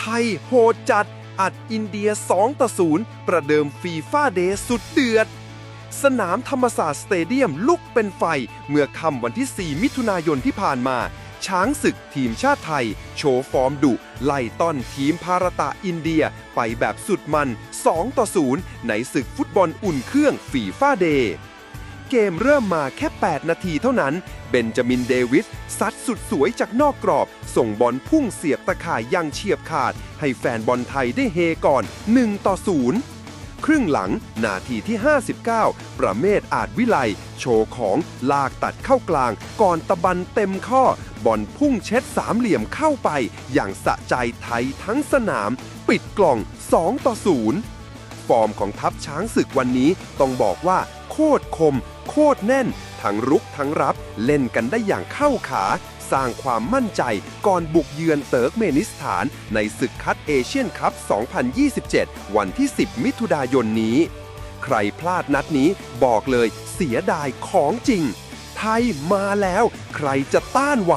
ไทยโหดจัด อัดอินเดีย 2 ต่อ 0 ประเดิมฟีฟ่าเดย์สุดเดือด สนามธรรมศาสตร์สเตเดียมลุกเป็นไฟ เมื่อค่ำวันที่ 4 มิถุนายนที่ผ่านมา ช้างศึกทีมชาติไทย โชว์ฟอร์มดุไล่ต้อนทีมพารตะอินเดียไปแบบสุดมัน 2 ต่อ 0 ในศึกฟุตบอลอุ่นเครื่องฟีฟ่าเดย์ เกมเริ่มมาแค่ 8 นาทีเท่านั้น เบนจามินเดวิสซัดสุดสวยจากนอกกรอบ ส่งบอลพุ่งเสียบตะข่ายอยังเฉียบขาด ให้แฟนบอลไทยได้เฮก่อน 1 ต่อ 0 ครึ่งหลังนาทีที่ 59 ประเมศอาจวิไลโชว์ของลากตัดเข้ากลาง ก่อนตะบันเต็มข้อบอลพุ่งเช็ดสามเหลี่ยมเข้าไป อย่างสะใจไทยทั้งสนาม ปิดกล่อง 2 ต่อ 0 ฟอร์มของทัพช้างศึกวันนี้ต้องบอกว่า ตรคม โคตรแน่น ทั้งรุกทั้งรับ เล่นกันได้อย่างเข้าขา สร้างความมั่นใจก่อนบุกเยือนเติร์กเมนิสถาน ในศึกคัดเอเชียนคัพ 2027 วันที่ 10 มิถุนายนนี้ ใครพลาดนัดนี้บอกเลยเสียดายของจริง ไทยมาแล้ว ใครจะต้านไหว